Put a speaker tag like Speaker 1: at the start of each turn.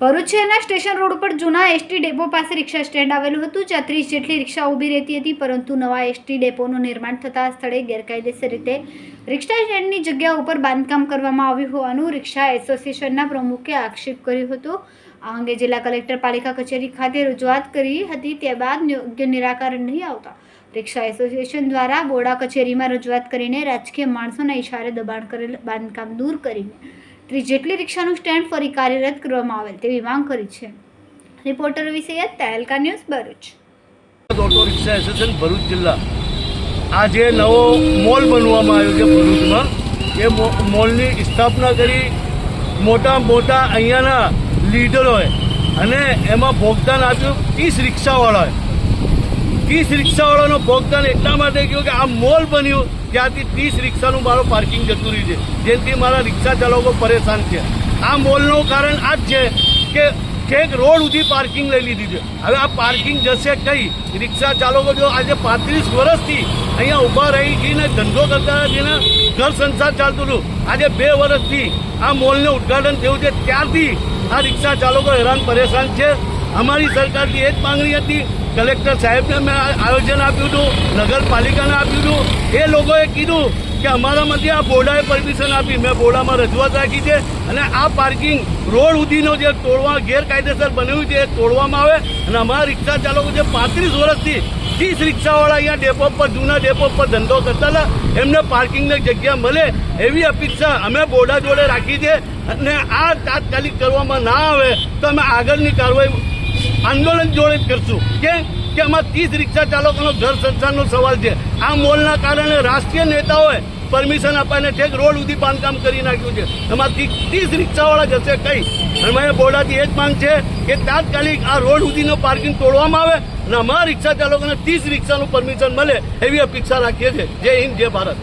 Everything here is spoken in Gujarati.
Speaker 1: ભરૂચ શહેરના સ્ટેશન રોડ ઉપર જૂના એસટી ડેપો પાસે રિક્ષા સ્ટેન્ડ આવેલું હતું, જ્યાં ત્રીસ જેટલી રિક્ષા ઊભી રહેતી હતી, પરંતુ નવા એસટી ડેપોનું નિર્માણ થતાં સ્થળે ગેરકાયદેસર રીતે રિક્ષા સ્ટેન્ડની જગ્યા ઉપર બાંધકામ કરવામાં આવ્યું હોવાનું રિક્ષા એસોસિએશનના પ્રમુખે આક્ષેપ કર્યો હતો. આ અંગે જિલ્લા કલેક્ટર પાલિકા કચેરી ખાતે રજૂઆત કરી હતી, ત્યારબાદ યોગ્ય નિરાકરણ નહીં આવતા રિક્ષા એસોસિએશન દ્વારા બોડા કચેરીમાં રજૂઆત કરીને રાજકીય માણસોના ઇશારે દબાણ કરેલ બાંધકામ દૂર કરીને જેટલી રિક્ષાનું સ્ટેન્ડ ફરી કાર્યરત કરવામાં આવેલ તેવી માંગ કરી છે. Reporter Ravi Sayed Tehelka news Bharuch.
Speaker 2: Auto rickshaw association Bharuch જિલ્લા. આ જે નવો મોલ બનવામાં આવ્યો છે ભરૂચમાં. એ મોલની સ્થાપના કરી મોટા મોટા અહીંયાના લીડરોએ અને એમાં ભોગદાન આપ્યું ત્રીસ રિક્ષાવાળાએ. ત્રીસ રિક્ષાવાળાનો ભોગદાન એટલા માટે કહ્યું કે આ મોલ બન્યું ત્યાંથી ત્રીસ રિક્ષાનું મારું પાર્કિંગ જતું રહ્યું છે. જેથી મારા રિક્ષા ચાલકો પરેશાન છે આ મોલનું કારણ આ જ છે કે છેક રોડ સુધી પાર્કિંગ લઈ લીધી છે. હવે આ પાર્કિંગ જશે કઈ? રિક્ષા ચાલકો જો આજે પાંત્રીસ વર્ષથી અહીંયા ઊભા રહી જઈને ધંધો કરતા જેને ઘર સંસાર ચાલતું હતું, આજે બે વર્ષથી આ મોલનું ઉદ્ઘાટન થયું છે. ત્યારથી આ રિક્ષા ચાલકો હેરાન પરેશાન છે. અમારી સરકારથી એ જ માંગણી હતી કલેક્ટર સાહેબને મેં આયોજન આપ્યું હતું, નગરપાલિકાને આપ્યું હતું. એ લોકોએ કીધું કે અમારામાંથી આ બોડાએ પરમિશન આપી. મેં બોડામાં રજૂઆત રાખી છે અને આ પાર્કિંગ રોડ સુધીનો જે તોડવા ગેરકાયદેસર બન્યું છે, એ તોડવામાં આવે. અને અમારા રિક્ષા ચાલકો જે પાંત્રીસ વર્ષથી ત્રીસ રિક્ષાવાળા અહીંયા ડેપો પર, જૂના ડેપો પર ધંધો કરતા હતા, એમને પાર્કિંગની જગ્યા મળે એવી અપેક્ષા અમે બોડા જોડે રાખી છે. અને આ તાત્કાલિક કરવામાં ના આવે તો અમે આગળની કાર્યવાહી આંદોલન જોડે કરશું. કે કે આમાં ત્રીસ રિક્ષા ચાલકોનો ઘર સંસારનો સવાલ છે. આ મોલના કારણે રાષ્ટ્રીય નેતાઓએ પરમિશન આપવાને ઠેક રોડ સુધી બાંધકામ કરી નાખ્યું છે. એમાં ત્રીસ રિક્ષાવાળા જશે કઈ? અને મને બોર્ડાથી એ જ માંગ છે કે તાત્કાલિક આ રોડ સુધીનો પાર્કિંગ તોડવામાં આવે અને અમારા રિક્ષા ચાલકોને ત્રીસ રિક્ષાનું પરમિશન મળે એવી અપેક્ષા રાખીએ છીએ. જય હિન્દ, જય ભારત.